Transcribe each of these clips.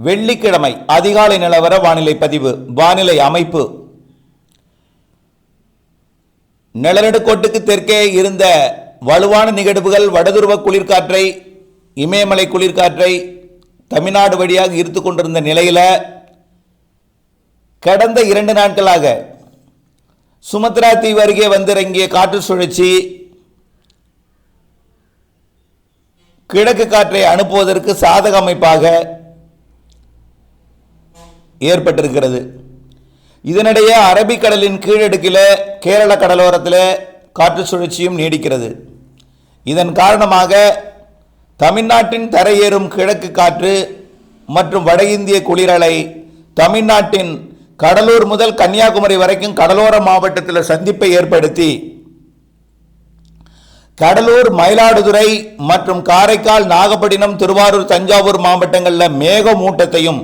வெள்ளிக்கிழமை அதிகாலை நிலவர வானிலை பதிவு. வானிலை அமைப்பு. நிலநடுக்கோட்டுக்கு தெற்கே இருந்த வலுவான நிகழ்வுகள் வடதுருவ குளிர்காற்றை இமயமலை குளிர்காற்றை தமிழ்நாடு வழியாக ஈர்த்து கொண்டிருந்த நிலையில் கடந்த இரண்டு நாட்களாக சுமத்ரா தீவு அருகே வந்திறங்கிய காற்று சுழற்சி கிழக்கு காற்றை அனுப்புவதற்கு சாதக அமைப்பாக ஏற்பட்டிருக்கிறது. இதனிடையே அரபிக்கடலின் கீழடுக்கில் கேரள கடலோரத்தில் காற்று சுழற்சியும் நீடிக்கிறது. இதன் காரணமாக தமிழ்நாட்டின் தரையேறும் கிழக்கு காற்று மற்றும் வட இந்திய குளிரலை தமிழ்நாட்டின் கடலூர் முதல் கன்னியாகுமரி வரைக்கும் கடலோர மாவட்டத்தில் சந்திப்பை ஏற்படுத்தி கடலூர் மயிலாடுதுறை மற்றும் காரைக்கால் நாகப்பட்டினம் திருவாரூர் தஞ்சாவூர் மாவட்டங்களில் மேகமூட்டத்தையும்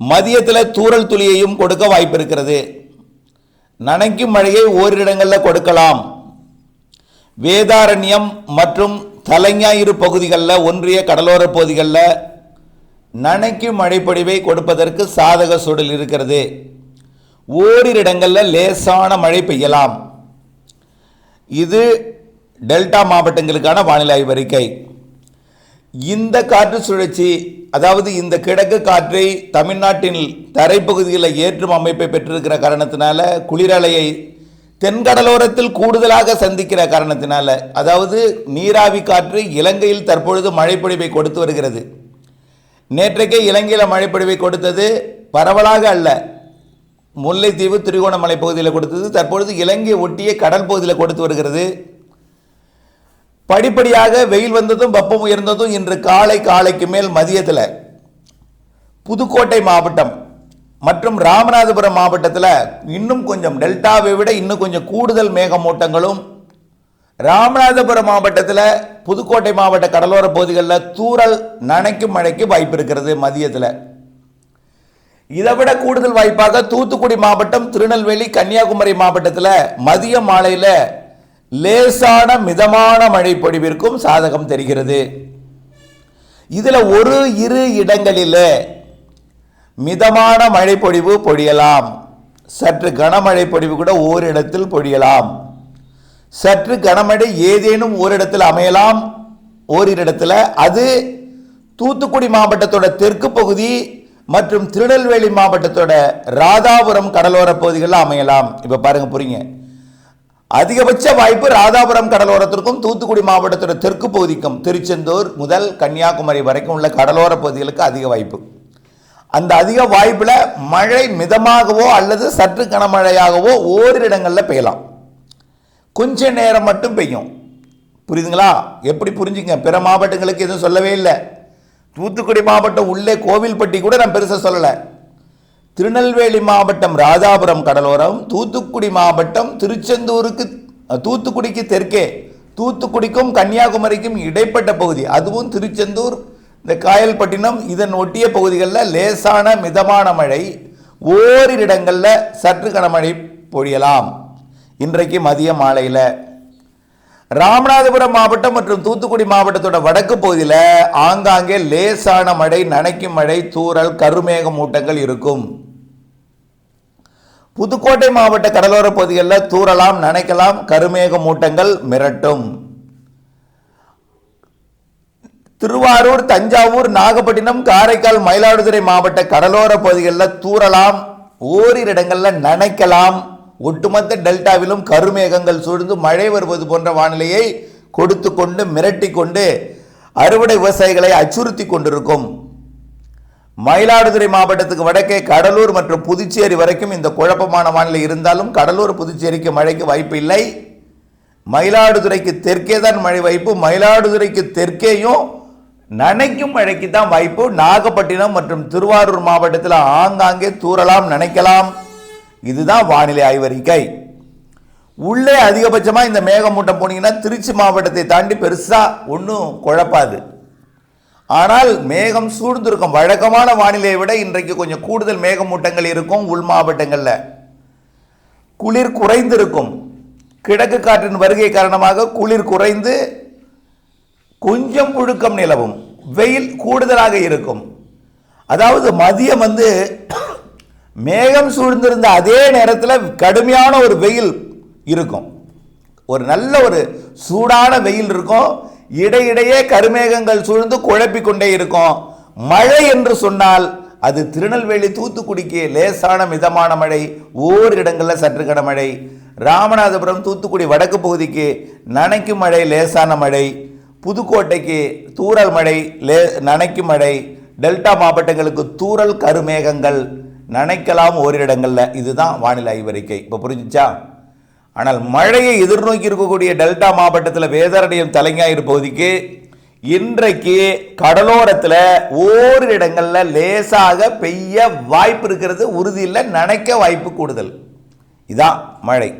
மதியத்தில் தூறல் துளியையும் கொடுக்க வாய்ப்பு இருக்கிறது நனைக்கும் மழையை ஓரிடங்களில் கொடுக்கலாம். வேதாரண்யம் மற்றும் தலைஞாயிறு பகுதிகளில் ஒன்றிய கடலோர பகுதிகளில் நனைக்கும் மழைப்பொழிவை கொடுப்பதற்கு சாதக சூழல் இருக்கிறது. ஓரிரு இடங்களில் லேசான மழை பெய்யலாம். இது டெல்டா மாவட்டங்களுக்கான வானிலை ஆய்வறிக்கை இந்த காற்று சுழற்சி அதாவது இந்த கிழக்கு காற்றை தமிழ்நாட்டின் தரைப்பகுதியில் ஏற்றும் அமைப்பை பெற்றிருக்கிற காரணத்தினால குளிரலையை தென்கடலோரத்தில் கூடுதலாக சந்திக்கிற காரணத்தினால அதாவது நீராவி காற்று இலங்கையில் தற்பொழுது மழைப்பொழிவை கொடுத்து வருகிறது. நேற்றைக்கே இலங்கையில் மழைப்பொழிவை கொடுத்தது பரவலாக அல்ல. முல்லைத்தீவு திருகோணமலை பகுதியில் கொடுத்தது தற்பொழுது இலங்கை ஒட்டிய கடல் பகுதியில் கொடுத்து வருகிறது. படிப்படியாக வெயில் வந்ததும் வெப்பம் உயர்ந்ததும் இன்று காலை காலைக்கு மேல் மதியத்தில் புதுக்கோட்டை மாவட்டம் மற்றும் ராமநாதபுரம் மாவட்டத்தில் இன்னும் கொஞ்சம் டெல்டாவை விட இன்னும் கொஞ்சம் கூடுதல் மேகமூட்டங்களும் ராமநாதபுரம் மாவட்டத்தில் புதுக்கோட்டை மாவட்ட கடலோர பகுதிகளில் தூறல் நனைக்கும் மழைக்கு வாய்ப்பு இருக்கிறது மதியத்தில். இதை விட கூடுதல் வாய்ப்பாக தூத்துக்குடி மாவட்டம் திருநெல்வேலி கன்னியாகுமரி மாவட்டத்தில் மதிய மாலையில் லேசான மிதமான மழை பொழிவிற்கும் சாதகம் தெரிகிறது. இதில் ஒரு இரு இடங்களில் மிதமான மழை பொழிவு பொழியலாம். சற்று கனமழை பொழிவு கூட ஓரிடத்தில் பொழியலாம். சற்று கனமழை ஏதேனும் ஓரிடத்தில் அமையலாம். ஓரிரு அது தூத்துக்குடி மாவட்டத்தோட தெற்கு பகுதி மற்றும் திருநெல்வேலி மாவட்டத்தோட ராதாபுரம் கடலோர பகுதிகளில் அமையலாம். இப்போ பாருங்க புரியுங்க. அதிகபட்ச வாய்ப்பு ராதாபுரம் கடலோரத்திற்கும் தூத்துக்குடி மாவட்டத்தோட தெற்கு பகுதிக்கும் திருச்செந்தூர் முதல் கன்னியாகுமரி வரைக்கும் உள்ள கடலோர பகுதிகளுக்கு அதிக வாய்ப்பு. அந்த அதிக வாய்ப்பில் மழை மிதமாகவோ அல்லது சற்று கனமழையாகவோ ஓரிரு இடங்களில் பெய்யலாம். கொஞ்ச நேரம் மட்டும் பெய்யும். புரியுதுங்களா? எப்படி புரிஞ்சுங்க? பிற மாவட்டங்களுக்கு எதுவும் சொல்லவே இல்லை. தூத்துக்குடி மாவட்டம் உள்ளே கோவில்பட்டி கூட நான் பெருசாக சொல்லலை. திருநெல்வேலி மாவட்டம் ராதாபுரம் கடலோரம் தூத்துக்குடி மாவட்டம் திருச்செந்தூருக்கு தூத்துக்குடிக்கு தெற்கே தூத்துக்குடிக்கும் கன்னியாகுமரிக்கும் இடைப்பட்ட பகுதி. அதுவும் திருச்செந்தூர் இந்த காயல்பட்டினம் இதன் ஒட்டிய பகுதிகளில் லேசான மிதமான மழை ஓரிரு இடங்களில் சற்று கனமழை பொழியலாம். இன்றைக்கு மதிய மாலையில் ராமநாதபுரம் மாவட்டம் மற்றும் தூத்துக்குடி மாவட்டத்தோட வடக்கு பகுதியில் ஆங்காங்கே லேசான மழை நனைக்கும் மழை தூறல் கருமேக மூட்டங்கள் இருக்கும். புதுக்கோட்டை மாவட்ட கடலோர பகுதிகளில் தூறலாம் நனைக்கலாம் கருமேக மூட்டங்கள் மிரட்டும். திருவாரூர் தஞ்சாவூர் நாகப்பட்டினம் காரைக்கால் மயிலாடுதுறை மாவட்ட கடலோர பகுதிகளில் தூறலாம் ஓரிரு இடங்களில் நனைக்கலாம். ஒட்டுமொத்த டெல்டாவிலும் கருமேகங்கள் சூழ்ந்து மழை வருவது போன்ற வானிலையை கொடுத்து கொண்டு மிரட்டி கொண்டு அறுவடை விவசாயிகளை அச்சுறுத்தி கொண்டிருக்கும் மயிலாடுதுறை மாவட்டத்துக்கு வடக்கே கடலூர் மற்றும் புதுச்சேரி வரைக்கும் இந்த குழப்பமான வானிலை இருந்தாலும் கடலூர் புதுச்சேரிக்கு மழைக்கு வாய்ப்பு இல்லை. மயிலாடுதுறைக்கு தெற்கே தான் மழை வாய்ப்பு. மயிலாடுதுறைக்கு தெற்கேயும் நனைக்கும் மழைக்கு தான் வாய்ப்பு. நாகப்பட்டினம் மற்றும் திருவாரூர் மாவட்டத்தில் ஆங்காங்கே தூறலாம் நினைக்கலாம். இதுதான் வானிலை ஆய்வறிக்கை. உள்ளே அதிகபட்சமாக இந்த மேகமூட்டம் போனீங்கன்னா திருச்சி மாவட்டத்தை தாண்டி பெருசாக ஒன்றும் குழப்பாது. ஆனால் மேகம் சூழ்ந்திருக்கும் வழக்கமான வானிலையை விட இன்றைக்கு கொஞ்சம் கூடுதல் மேகமூட்டங்கள் இருக்கும் உள் மாவட்டங்களில். குளிர் குறைந்திருக்கும். கிழக்கு காற்றின் வருகை காரணமாக குளிர் குறைந்து கொஞ்சம் புழுக்கம் நிலவும். வெயில் கூடுதலாக இருக்கும். அதாவது மதியம் வந்து மேகம் சூழ்ந்திருந்த அதே நேரத்தில் கடுமையான ஒரு வெயில் இருக்கும். ஒரு நல்ல ஒரு சூடான வெயில் இருக்கும். இடையிடையே கருமேகங்கள் சூழ்ந்து குழப்பிக் கொண்டே இருக்கும். மழை என்று சொன்னால் அது திருநெல்வேலி தூத்துக்குடிக்கு லேசான மிதமான மழை ஓரிடங்களில் சற்று கனமழை ராமநாதபுரம் தூத்துக்குடி வடக்கு பகுதிக்கு நனைக்கும் மழை லேசான மழை. புதுக்கோட்டைக்கு தூரல் மழை லே நனைக்கும் மழை. டெல்டா மாவட்டங்களுக்கு தூறல் கருமேகங்கள் நனைக்கலாம் ஓரிடங்களில் இதுதான் வானிலை ஆய்வறிக்கை இப்போ புரிஞ்சுச்சா? ஆனால் மழையை எதிர்நோக்கி இருக்கக்கூடிய டெல்டா மாவட்டத்தில் வேதாரண்யம் தலைஞாயிறு பகுதிக்கு இன்றைக்கு கடலோரத்தில் ஓரிரு இடங்களில் லேசாக பெய்ய வாய்ப்பு இருக்கிறது உறுதியில் நினைக்க நனைக்க வாய்ப்பு கூடுதல். இதான் மழை.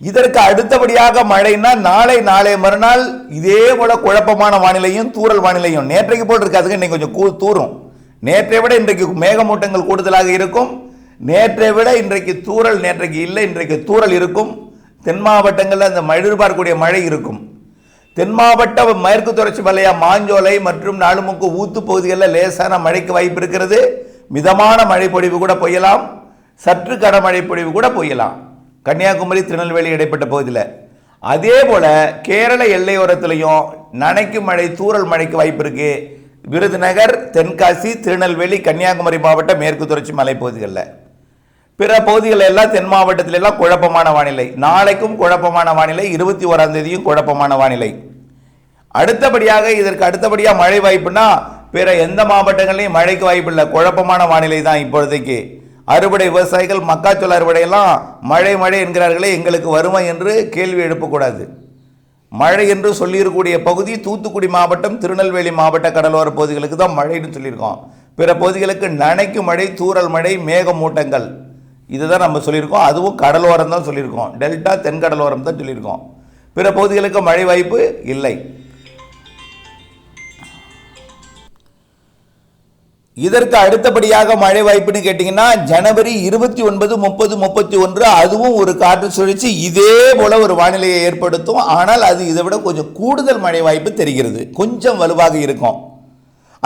இதற்கு அடுத்தபடியாக மழைன்னா நாளை நாளை மறுநாள் இதே போல குழப்பமான வானிலையும் தூரல் வானிலையும். நேற்றைக்கு போல் இருக்காதுங்க இன்னைக்கு கொஞ்சம் கூ- தூரும் நேற்றை விட இன்றைக்கு மேகமூட்டங்கள் கூடுதலாக இருக்கும். நேற்றை விட இன்றைக்கு தூறல் நேற்றைக்கு இல்லை இன்றைக்கு தூறல் இருக்கும். தென் மாவட்டங்களில் அந்த எதிர்பார்க்கக்கூடிய மழை இருக்கும். தென் மாவட்ட மேற்கு தொடர்ச்சி மலையா மாஞ்சோலை மற்றும் நாலுமுக்கு ஊத்து பகுதிகளில் லேசான மழைக்கு வாய்ப்பு இருக்கிறது. மிதமான மழைப்பொழிவு கூட பொய்யலாம். சற்று கட மழைப்பொழிவு கூட பொய்யலாம். கன்னியாகுமரி திருநெல்வேலி இடைப்பட்ட பகுதியில். அதே போல் கேரள எல்லையோரத்திலையும் நனைக்கும் மழை தூறல் மழைக்கு வாய்ப்பு இருக்குது விருதுநகர் தென்காசி திருநெல்வேலி கன்னியாகுமரி மாவட்ட மேற்கு தொடர்ச்சி மலைப்பகுதிகளில். பிற பகுதிகள் எல்லாம் தென் மாவட்டத்தில் எல்லாம் குழப்பமான வானிலை. நாளைக்கும் குழப்பமான வானிலை இருபத்தி ஓராம் தேதியும் குழப்பமான வானிலை. அடுத்தபடியாக இதற்கு அடுத்தபடியாக மழை வாய்ப்புனா பிற எந்த மாவட்டங்களையும் மழைக்கு வாய்ப்பு இல்லை. குழப்பமான வானிலை தான் இப்பொழுதைக்கு. அறுவடை விவசாயிகள் மக்காச்சோள அறுவடையெல்லாம் மழை மழை என்கிறார்களே எங்களுக்கு வருமா என்று கேள்வி எழுப்பக்கூடாது. மழை என்று சொல்லியிருக்கக்கூடிய பகுதி தூத்துக்குடி மாவட்டம் திருநெல்வேலி மாவட்ட கடலோர பகுதிகளுக்கு தான் மழைன்னு சொல்லியிருக்கோம். பிற பகுதிகளுக்கு நனைக்கும் மழை தூறல் மழை மேகமூட்டங்கள். இதுதான் நம்ம சொல்லியிருக்கோம். அதுவும் கடலோரம் தான் சொல்லியிருக்கோம். டெல்டா தென்கடலோரம் தான் சொல்லியிருக்கோம். பிற பகுதிகளுக்கு மழை வாய்ப்பு இல்லை. இதற்கு அடுத்தபடியாக மழை வாய்ப்புன்னு கேட்டிங்கன்னா ஜனவரி இருபத்தி ஒன்பது முப்பது முப்பத்தி ஒன்று அதுவும் ஒரு காற்று சுழற்சி. இதே போல் ஒரு வானிலையை ஏற்படுத்தும். ஆனால் அது இதை விட கொஞ்சம் கூடுதல் மழை வாய்ப்பு தெரிகிறது. கொஞ்சம் வலுவாக இருக்கும்.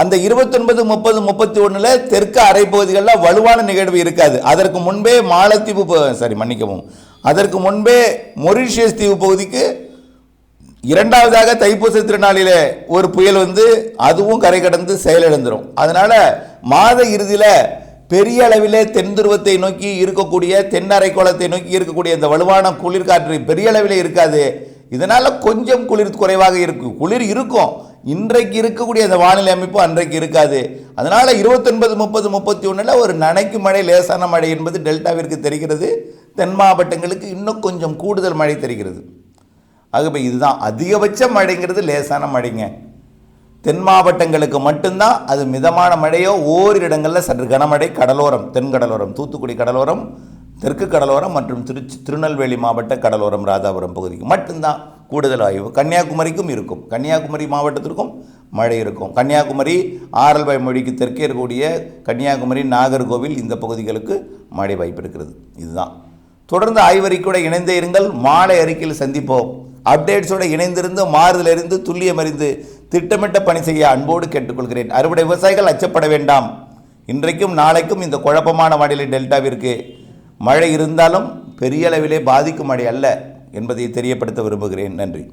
அந்த இருபத்தொன்பது முப்பது முப்பத்தி ஒன்றில் தெற்கு அரைப்பகுதிகளில் வலுவான நிகழ்வு இருக்காது. அதற்கு முன்பே மாலத்தீவு ப- சாரி மன்னிக்கவும். அதற்கு முன்பே மொரிஷியஸ் தீவு பகுதிக்கு இரண்டாவதாக தைப்பூச திருநாளில் ஒரு புயல் வந்து அதுவும் கரை கடந்து செயலிழந்துடும் அதனால மாத இறுதியில் பெரிய அளவிலே தென் துருவத்தை நோக்கி இருக்கக்கூடிய தென் அரைக்கோளத்தை நோக்கி இருக்கக்கூடிய இந்த வலுவான குளிர்காற்று பெரிய அளவில் இருக்காது. இதனால் கொஞ்சம் குளிர் குறைவாக இருக்கும். குளிர் இருக்கும். இன்றைக்கு இருக்கக்கூடிய அந்த வானிலை அமைப்பு அன்றைக்கு இருக்காது. அதனால் இருபத்தொன்பது முப்பது முப்பத்தி ஒன்றில் ஒரு நனைக்கு மழை லேசான மழை என்பது டெல்டாவிற்கு தெரிகிறது. தென் மாவட்டங்களுக்கு இன்னும் கொஞ்சம் கூடுதல் மழை தெரிகிறது. ஆகவே இதுதான் அதிகபட்ச மழைங்கிறது லேசான மழைங்க. தென் மாவட்டங்களுக்கு மட்டும்தான் அது மிதமான மழையோ ஓரிரு இடங்களில் சற்று கனமழை கடலோரம் தென் கடலோரம் தூத்துக்குடி கடலோரம் தெற்கு கடலோரம் மற்றும் திருச்சி திருநெல்வேலி மாவட்ட கடலோரம் ராதாபுரம் பகுதிக்கு மட்டும்தான் கூடுதல் ஆய்வு. கன்னியாகுமரிக்கும் இருக்கும். கன்னியாகுமரி மாவட்டத்திற்கும் மழை இருக்கும். கன்னியாகுமரி ஆரல்வாய் மொழிக்கு தெற்கே இருக்கக்கூடிய கன்னியாகுமரி நாகர்கோவில் இந்த பகுதிகளுக்கு மழை வாய்ப்பு இருக்கிறது. இதுதான். தொடர்ந்து ஆய்வறிக்கையோடு இணைந்தே இருங்கள். மாலை அறிக்கையில் சந்திப்போம். அப்டேட்ஸோட இணைந்திருந்து மாறுதலிருந்து துல்லியம் அறிந்து திட்டமிட்ட பணி செய்ய அன்போடு கேட்டுக்கொள்கிறேன். அறுவடை விவசாயிகள் அச்சப்பட வேண்டாம். இன்றைக்கும் நாளைக்கும் இந்த குழப்பமான வானிலை டெல்டாவிற்கு மழை இருந்தாலும் பெரிய அளவிலே பாதிக்கும் மழை அல்ல என்பதை தெரியப்படுத்த விரும்புகிறேன். நன்றி.